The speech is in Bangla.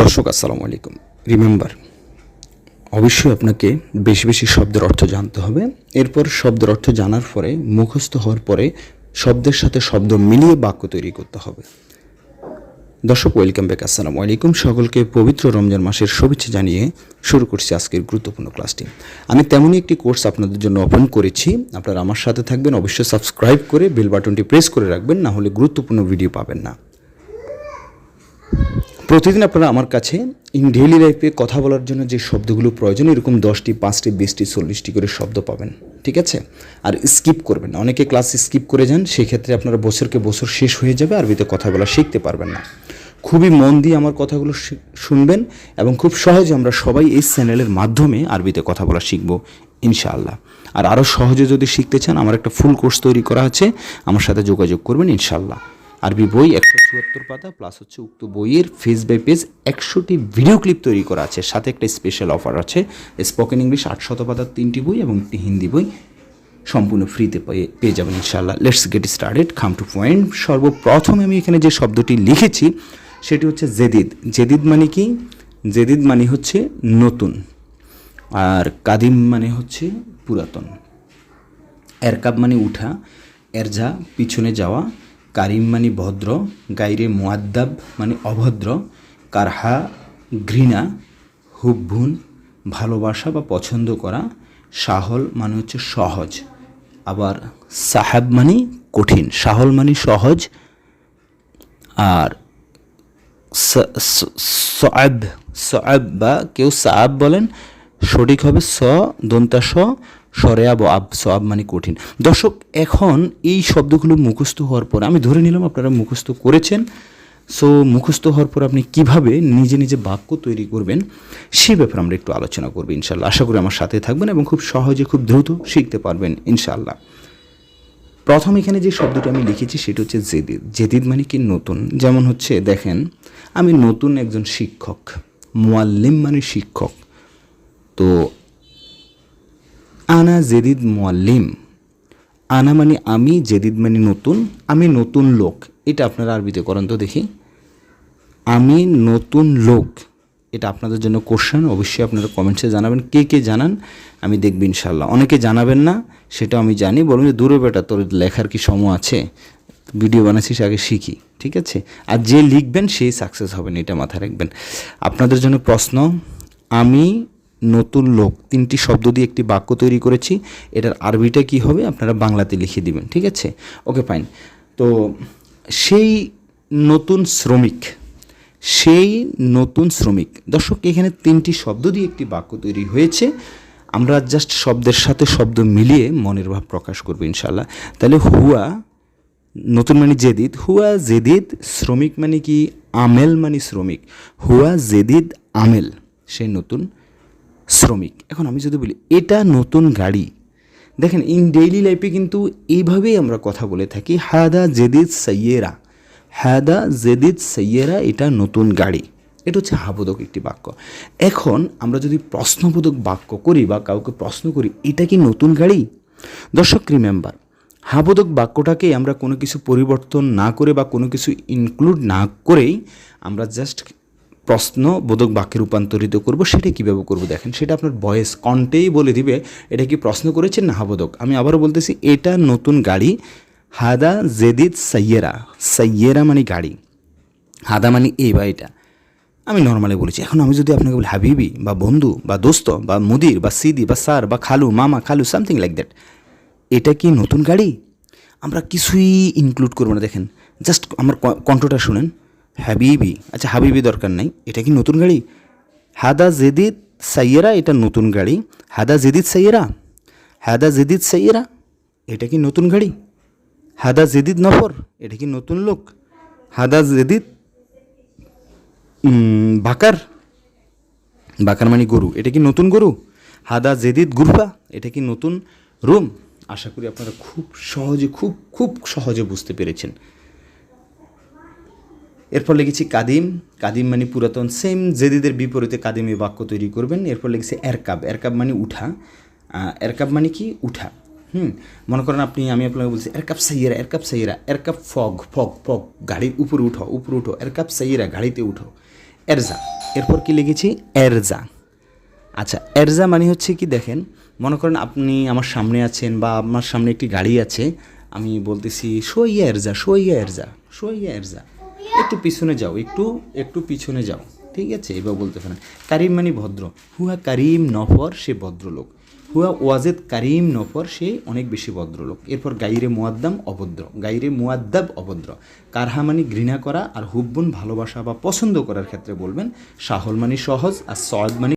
দর্শক, আসসালামু আলাইকুম। রিমেম্বার অবশ্যই আপনাকে বেশি বেশি শব্দের অর্থ জানতে হবে। এরপর শব্দের অর্থ জানার পরে, মুখস্থ হওয়ার পরে শব্দের সাথে শব্দ মিলিয়ে বাক্য তৈরি করতে হবে। দর্শক ওয়েলকাম ব্যাক আসসালামু আলাইকুম। সকলকে পবিত্র রমজান মাসের শুভেচ্ছা জানিয়ে শুরু করছি আজকের গুরুত্বপূর্ণ ক্লাসটি আমি তেমনই একটি কোর্স আপনাদের জন্য ওপেন করেছি। আপনারা আমার সাথে থাকবেন, অবশ্যই সাবস্ক্রাইব করে বেল বাটনটি প্রেস করে রাখবেন, না হলে গুরুত্বপূর্ণ ভিডিও পাবেন না। প্রতিদিন আপনারা আমার কাছে ইন ডেইলি লাইফে কথা বলার জন্য যে শব্দগুলো প্রয়োজন, এরকম দশটি, পাঁচটি, বিশটি, চল্লিশটি করে শব্দ পাবেন, ঠিক আছে? আর স্কিপ করবেন অনেকে ক্লাস স্কিপ করে যান, সেক্ষেত্রে আপনারা বছরকে বছর শেষ হয়ে যাবে আরবিতে কথা বলা শিখতে পারবেন না। খুবই মন দিয়ে আমার কথাগুলো শুনবেন এবং খুব সহজে আমরা সবাই এই চ্যানেলের মাধ্যমে আরবিতে কথা বলা শিখব, ইনশাআল্লাহ। আর আরও সহজে যদি শিখতে চান, আমার একটা ফুল কোর্স তৈরি করা আছে, আমার সাথে যোগাযোগ করবেন, ইনশাআল্লাহ। আরবি বই একশো চুয়াত্তর পাতা প্লাস হচ্ছে উক্ত বইয়ের পেজ বাই পেজ একশোটি ভিডিও ক্লিপ তৈরি করা আছে। সাথে একটা স্পেশাল অফার আছে। স্পোকেন ইংলিশ আটশত পাতার তিনটি বই এবং একটি হিন্দি বই সম্পূর্ণ ফ্রিতে পেয়ে যাবেন ইনশাআল্লাহ। Let's get started come to point সর্বপ্রথমে আমি এখানে যে শব্দটি লিখেছি, সেটি হচ্ছে জেদিদ। জেদিদ মানে কি? জেদিদ মানে হচ্ছে নতুন। আর কাদিম মানে হচ্ছে পুরাতন। এরকাব মানে উঠা এরজা পিছনে যাওয়া কারিম মানে ভদ্র, গাইরে মুয়াদ্দাব মানে অভদ্র, কারহা, ঘৃণা, হুব্বুন, ভালোবাসা বা পছন্দ করা সাহল মানে হচ্ছে সহজ। আবার সাহাব মানে কঠিন সাহল মানে সহজ। আর সআব সআব বা কেউ সাআব বলেন, সঠিক হবে স, দন্তা স সরেয়াব আব সআব মানে কঠিন। দর্শক, এখন এই শব্দগুলো মুখস্থ হওয়ার পর আমি ধরে নিলাম আপনারা মুখস্থ করেছেন। সো, মুখস্থ হওয়ার পর আপনি কীভাবে নিজে নিজে বাক্য তৈরি করবেন, সে ব্যাপারে আমরা একটু আলোচনা করব ইনশাল্লাহ আশা করি আমার সাথে থাকবেন এবং খুব সহজে, খুব দ্রুত শিখতে পারবেন ইনশাল্লাহ প্রথম এখানে যে শব্দটি আমি লিখেছি সেটা হচ্ছে জেদিদ। জেদিদ মানে কি? নতুন। যেমন হচ্ছে, দেখেন, আমি নতুন একজন শিক্ষক। মোয়াল্লিম মানে শিক্ষক। তো আনা জেদিদ মোয়াল্লিম আনা মানে আমি, জেদিদ মানে নতুন, আমি নতুন লোক। এটা আপনারা আরবিতে করেন তো দেখি। আমি নতুন লোক। এটা আপনাদের জন্য কোশ্চেন অবশ্যই আপনারা কমেন্টসে জানাবেন। কে কে জানান, আমি দেখব ইনশাল্লাহ অনেকে জানাবেন না সেটা আমি জানি। বলুন যে দূরে বেটা, তোর লেখার কি সময় আছে? ভিডিও বানাচ্ছিস, আগে শিখি, ঠিক আছে? আর যে লিখবেন সেই সাকসেস হবেন এটা মাথায় রাখবেন। আপনাদের জন্য প্রশ্ন, আমি নতুন লোক, তিনটি শব্দ দিয়ে একটি বাক্য তৈরি করেছি। এটার আরবিটা কি হবে? আপনারা বাংলাতে লিখে দিবেন, ঠিক আছে? Okay, fine. তো সেই নতুন শ্রমিক, সেই নতুন শ্রমিক, দর্শক, এখানে তিনটি শব্দ দিয়ে একটি বাক্য তৈরি হয়েছে। আমরা জাস্ট শব্দের সাথে শব্দ মিলিয়ে মনের ভাব প্রকাশ করব ইনশাল্লাহ তাহলে হুয়া নতুন মানে জেদিদ, হুয়া জেদিদ শ্রমিক মানে কি? আমেল মানে শ্রমিক। হুয়া জেদিদ আমেল সেই নতুন শ্রমিক। এখন আমি যদি বলি, এটা নতুন গাড়ি। দেখেন ইন ডেইলি লাইফে কিন্তু এইভাবেই আমরা কথা বলে থাকি, হাদা জেদিদ সৈয়েরা। হাদা জেদিদ সৈয়েরা, এটা নতুন গাড়ি। এটা হচ্ছে হাবোধক একটি বাক্য। এখন আমরা যদি প্রশ্নবোধক বাক্য করি বা কাউকে প্রশ্ন করি, এটা কি নতুন গাড়ি? দর্শক রিমেম্বার হাবোধক বাক্যটাকে আমরা কোনো কিছু পরিবর্তন না করে বা কোনো কিছু ইনক্লুড না করেই আমরা জাস্ট প্রশ্নবোধক বাক্যে রূপান্তরিত করব, সেটা কীভাবে করব দেখেন, সেটা আপনার বয়েস কণ্ঠেই বলে দিবে, এটা কি প্রশ্ন করেছেন না হাবোধক আমি আবারও বলতেছি, এটা নতুন গাড়ি, হাদা জেদিদ সাইয়েরা সাইয়েরা মানে গাড়ি, হাদা মানে এই বা এটা। আমি নর্মালি বলেছি, এখন আমি যদি আপনাকে বলি, হাবিবি বা বন্ধু বা দোস্ত বা মুদির বা সিদি বা স্যার বা খালু, মামা, খালু সামথিং লাইক দ্যাট এটা কি নতুন গাড়ি? আমরা কিছুই ইনক্লুড করব না, দেখেন জাস্ট আমার কণ্ঠটা শুনেন। হাবিবি। আচ্ছা হাবিবি দরকার নাই। এটা কি নতুন গাড়ি? হাদা জেদিদ সাইয়েরা, এটা নতুন গাড়ি। হাদা জেদিদ সাইয়েরা? হাদা জেদিদ সাইয়েরা? এটা কি নতুন গাড়ি? হাদা জেদিদ নফর? এটা কি নতুন লোক? হাদা জেদিদ বাকার? বাকার মানে গরু। এটা কি নতুন গরু? হাদা জেদিদ গুরফা এটা কি নতুন রুম? আশা করি আপনারা খুব সহজে, খুব খুব সহজে বুঝতে পেরেছেন। এরপর লিখেছি কাদিম। কাদিম মানে পুরাতন। সেম জেদিদের বিপরীতে কাদিম কাদিমে বাক্য তৈরি করবেন। এরপর লিখেছি এরকাব। এরকাব মানে উঠা। এরকাব মানে কি? উঠা। হুম? মনে করেন আপনি, আমি আপনাকে বলছি এরকাপ সাইয়েরা এরকাপ সাইয়েরা এরকাপ ফগ ফগ ফগ, গাড়ির উপরে উঠো উপরে উঠো এরকাপ সাইয়েরা, গাড়িতে উঠো। এরজা। এরপর কি লিখেছি? এরজা। আচ্ছা এরজা মানে হচ্ছে কি দেখেন, মনে করেন আপনি আমার সামনে আছেন বা আমার সামনে একটি গাড়ি আছে, আমি বলতেছি, সইয়া এরজা সইয়া এরজা সইয়া এরজা। একটু পিছনে যাও, একটু একটু পিছনে যাও। ঠিক আছে? এবার বলতে পারেন, কারিম মানে ভদ্র। হুয়া কারিম নফর, সে ভদ্রলোক। হুয়া ওয়াজেদ কারিম নফর, সে অনেক বেশি ভদ্রলোক। এরপর গাইরে মুয়াদ্দাম অভদ্র। গাইরে মুয়াদ্দাব অভদ্র। কারহা মানে ঘৃণা করা আর হুব্বুন ভালোবাসা বা পছন্দ করার ক্ষেত্রে বলবেন সাহল মানে সহজ আর সয়দ মানে